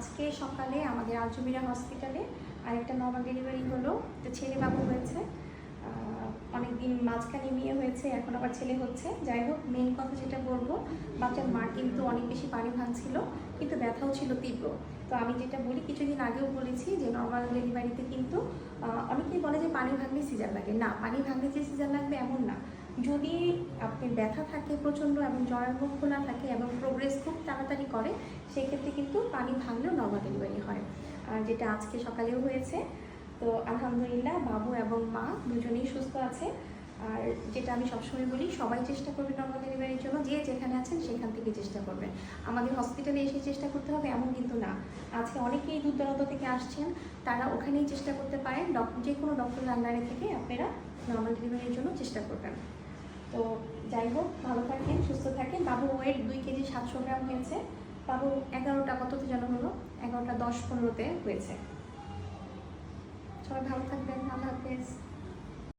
আজকে সকালে আমাদের আলজুবিরা হসপিটালে আরেকটা নর্মাল ডেলিভারি হলো। তো ছেলে বাবু হয়েছে অনেকদিন মাঝখানে মেয়ে হয়েছে, এখন আবার ছেলে হচ্ছে। যাই হোক মেন কথা যেটা বলব, বাচ্চার মার কিন্তু অনেক বেশি পানি ভাঙছিল, কিন্তু ব্যথাও ছিল তীব্র। তো আমি যেটা বলি, কিছুদিন আগেও বলেছি যে নর্মাল ডেলিভারিতে কিন্তু অনেকেই বলে যে পানি ভাঙলে সিজার লাগে। না, পানি ভাঙলে যে সিজার লাগবে এমন না। যদি আপনি ব্যথা থাকে প্রচণ্ড এবং জ্বরের মুখ খোলা থাকে এবং প্রোগ্রেস খুব তাড়াতাড়ি করে, সেক্ষেত্রে কিন্তু পানি ভাঙলেও নর্মাল ডেলিভারি হয়। আর যেটা আজকে সকালেও হয়েছে, তো আলহামদুলিল্লাহ বাবু এবং মা দুজনেই সুস্থ আছে। আর যেটা আমি সবসময় বলি, সবাই চেষ্টা করবে নর্মাল ডেলিভারির জন্য, যে যেখানে আছেন সেখান থেকে চেষ্টা করবেন। আমাদের হসপিটালে এসে চেষ্টা করতে হবে, এমন কিন্তু না। আজকে অনেকেই দূর দূরান্ত থেকে আসছেন, তারা ওখানেই চেষ্টা করতে পারেন ডক্টর যে কোনো ডক্টরের আন্ডারে থেকে আপনারা নর্মাল ডেলিভারির জন্য চেষ্টা করবেন। তো যাই হোক, ভালো থাকেন, সুস্থ থাকেন। বাবু ওয়েট দুই কেজি সাতশো গ্রাম হয়েছে। বাবু এগারোটা কততে যেন হলো? এগারোটা দশ পনেরোতে হয়েছে। সবাই ভালো থাকবেন। আল্লাহ হাফেজ।